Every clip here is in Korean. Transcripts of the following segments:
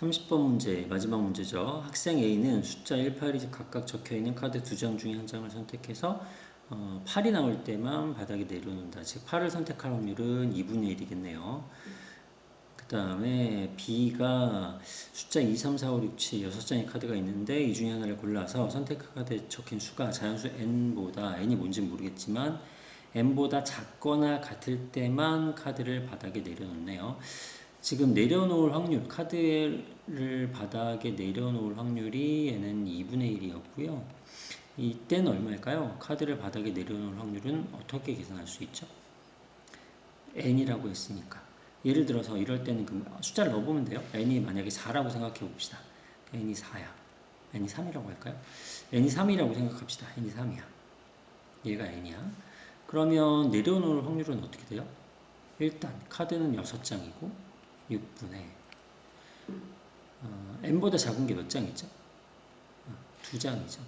30번 문제, 마지막 문제죠. 학생 A는 숫자 1, 8이 각각 적혀있는 카드 두 장 중에 한 장을 선택해서 어, 8이 나올 때만 바닥에 내려놓는다. 즉 8을 선택할 확률은 2분의 1이겠네요. 그 다음에 B가 숫자 2, 3, 4, 5, 6, 7 6장의 카드가 있는데 이 중에 하나를 골라서 선택 카드에 적힌 수가 자연수 n보다 n이 뭔지 모르겠지만 n보다 작거나 같을 때만 카드를 바닥에 내려놓네요. 지금 내려놓을 확률, 카드를 바닥에 내려놓을 확률이 얘는 2분의 1이었고요. 이때는 얼마일까요? 카드를 바닥에 내려놓을 확률은 어떻게 계산할 수 있죠? n이라고 했으니까. 예를 들어서 이럴 때는 그 숫자를 넣어보면 돼요. n이 만약에 4라고 생각해 봅시다. n이 4야. n이 3이라고 할까요? n이 3이라고 생각합시다. n이 3이야. 얘가 n이야. 그러면 내려놓을 확률은 어떻게 돼요? 일단 카드는 6장이고 6분의 어, n보다 작은 게 몇 장이죠? 어, 두 장이죠.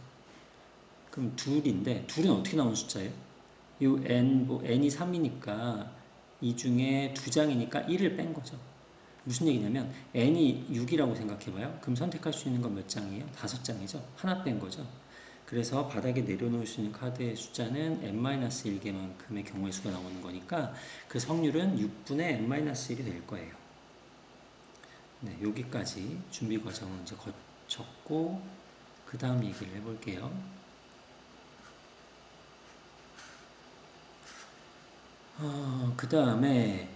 그럼 둘인데 둘은 어떻게 나오는 숫자예요? 이 n 뭐 n이 3이니까 이 중에 두 장이니까 1을 뺀 거죠. 무슨 얘기냐면 n이 6이라고 생각해봐요. 그럼 선택할 수 있는 건 몇 장이에요? 다섯 장이죠. 하나 뺀 거죠. 그래서 바닥에 내려놓을 수 있는 카드의 숫자는 n-1개만큼의 경우의 수가 나오는 거니까 그 확률은 6분의 n-1이 될 거예요. 네, 여기까지 준비 과정을 이제 거쳤고 그 다음 얘기를 해볼게요. 어, 그 다음에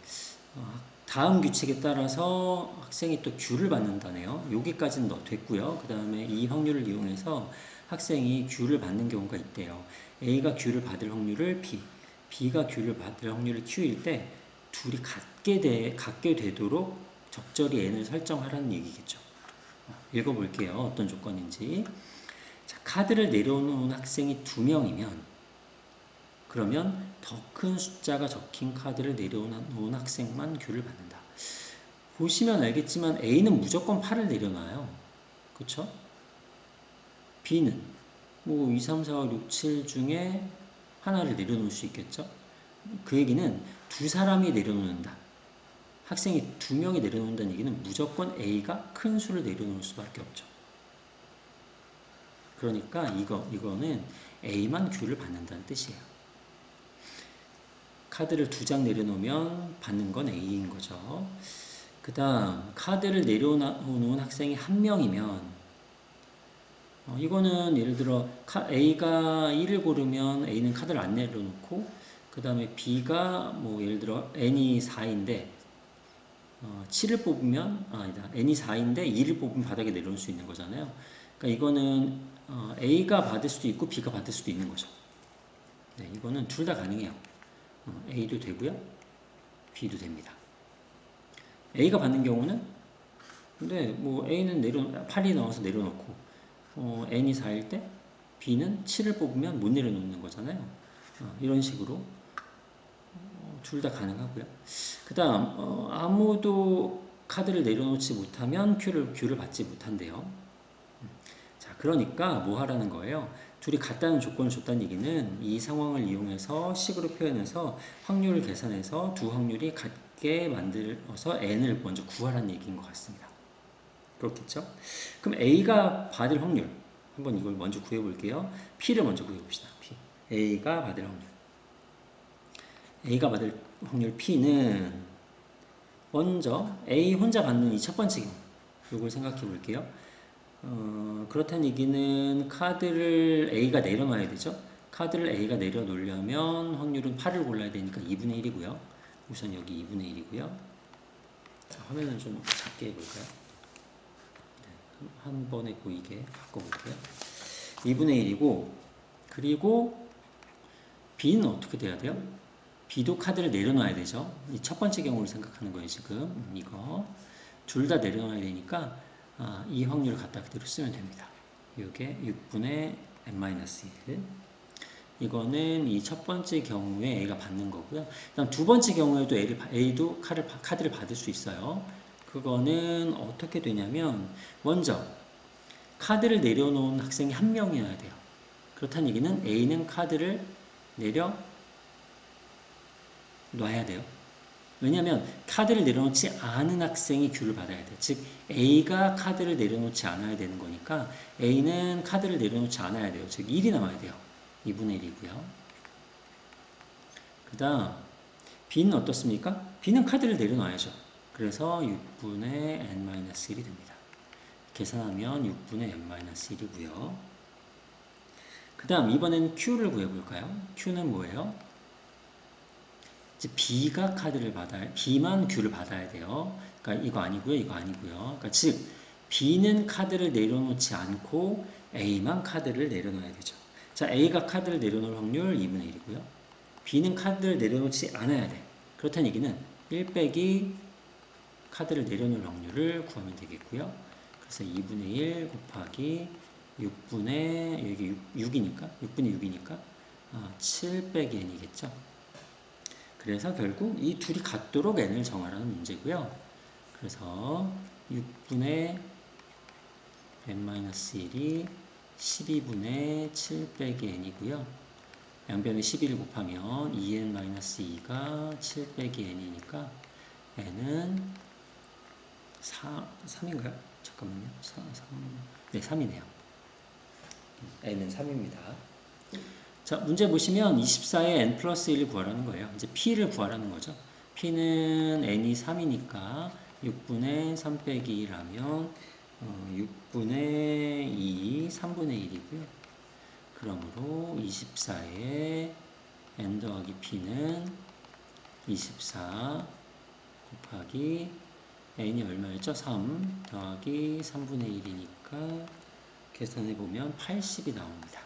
어, 다음 규칙에 따라서 학생이 또 규를 받는다네요. 여기까지는 너 됐고요. 그 다음에 이 확률을 이용해서 학생이 규를 받는 경우가 있대요. A가 규를 받을 확률을 B, B가 규를 받을 확률을 Q일 때 둘이 같게, 되, 같게 되도록 적절히 N을 설정하라는 얘기겠죠. 읽어볼게요. 어떤 조건인지. 자, 카드를 내려놓은 학생이 두 명이면 그러면 더 큰 숫자가 적힌 카드를 내려놓은 학생만 규를 받는다. 보시면 알겠지만 A는 무조건 8을 내려놔요. 그쵸? B는 뭐 2, 3, 4, 5, 6, 7 중에 하나를 내려놓을 수 있겠죠? 그 얘기는 두 사람이 내려놓는다. 학생이 두 명이 내려놓는다는 얘기는 무조건 A가 큰 수를 내려놓을 수밖에 없죠. 그러니까 이거, 이거는 A만 큐를 받는다는 뜻이에요. 카드를 두 장 내려놓으면 받는 건 A인 거죠. 그 다음 카드를 내려놓은 학생이 한 명이면 어, 이거는 예를 들어 A가 1을 고르면 A는 카드를 안 내려놓고 그 다음에 B가 뭐 예를 들어 N이 4인데 어, 7을 뽑으면 아, 아니다 n이 4인데 2를 뽑으면 바닥에 내려올 수 있는 거잖아요. 그러니까 이거는 어, a가 받을 수도 있고 b가 받을 수도 있는 거죠. 네, 이거는 둘 다 가능해요. 어, a도 되고요, b도 됩니다. a가 받는 경우는 근데 뭐 a는 내려 8이 나와서 내려놓고 어, n이 4일 때 b는 7을 뽑으면 못 내려놓는 거잖아요. 어, 이런 식으로 둘 다 가능하고요. 그 다음 어, 아무도 카드를 내려놓지 못하면 큐를, 큐를 받지 못한대요. 자, 그러니까 뭐 하라는 거예요? 둘이 같다는 조건을 줬다는 얘기는 이 상황을 이용해서 식으로 표현해서 확률을 계산해서 두 확률이 같게 만들어서 n을 먼저 구하라는 얘기인 것 같습니다. 그렇겠죠? 그럼 a가 받을 확률 한번 이걸 먼저 구해 볼게요. p를 먼저 구해 봅시다. p a가 받을 확률 a가 받을 확률 p는 먼저 a 혼자 받는 이 첫 번째 경우 이걸 생각해 볼게요. 어, 그렇다는 얘기는 카드를 a가 내려놔야 되죠. 카드를 a가 내려놓으려면 확률은 8을 골라야 되니까 2분의 1이고요. 우선 여기 2분의 1이고요. 자, 화면을 좀 작게 해볼까요? 네, 한 번에 보이게 바꿔볼게요. 2분의 1이고 그리고 b는 어떻게 돼야 돼요? B도 카드를 내려놔야 되죠. 이첫 번째 경우를 생각하는 거예요, 지금. 이거. 둘 다 내려놔야 되니까, 아, 이 확률을 갖다 그대로 쓰면 됩니다. 이게 6분의 n-1. 이거는 이 첫 번째 경우에 A가 받는 거고요. 그다음 두 번째 경우에도 A를, A도 카드를, 카드를 받을 수 있어요. 그거는 어떻게 되냐면, 먼저, 카드를 내려놓은 학생이 한 명이어야 돼요. 그렇다는 얘기는 A는 카드를 내려 놔야 돼요. 왜냐하면 카드를 내려놓지 않은 학생이 Q를 받아야 돼. 즉 A가 카드를 내려놓지 않아야 되는 거니까 A는 카드를 내려놓지 않아야 돼요. 즉 1이 남아야 돼요. 2분의 1이고요. 그 다음 B는 어떻습니까? B는 카드를 내려놔야죠. 그래서 6분의 n-1이 됩니다. 계산하면 6분의 n-1이고요. 그 다음 이번엔 Q를 구해볼까요? Q는 뭐예요? B가 카드를 받아야, B만 Q를 받아야 돼요. 그러니까 이거 아니고요, 이거 아니고요. 그러니까 즉 B는 카드를 내려놓지 않고 A만 카드를 내려놓아야 되죠. 자, A가 카드를 내려놓을 확률 2분의 1이고요. B는 카드를 내려놓지 않아야 돼. 그렇다는 얘기는 1 빼기 카드를 내려놓을 확률을 구하면 되겠고요. 그래서 2분의 1 곱하기 6분의 여기 6, 이니까 6분의 6이니까 아, 7 빼기 n이겠죠. 그래서 결국 이 둘이 같도록 n을 정하라는 문제고요. 그래서 6분의 n-1이 12분의 7 빼기 n이고요. 양변에 11을 곱하면 2n-2가 7 빼기 n이니까 n은 4, 3인가요? 잠깐만요. 4, 3, 네, 3이네요. n은 3입니다. 자, 문제 보시면 24에 n 플러스 1을 구하라는 거예요. 이제 p를 구하라는 거죠. p는 n이 3이니까 6분의 3 빼기 1하면 어, 6분의 2, 3분의 1이고요. 그러므로 24에 n 더하기 p는 24 곱하기 n이 얼마였죠? 3 더하기 3분의 1이니까 계산해 보면 80이 나옵니다.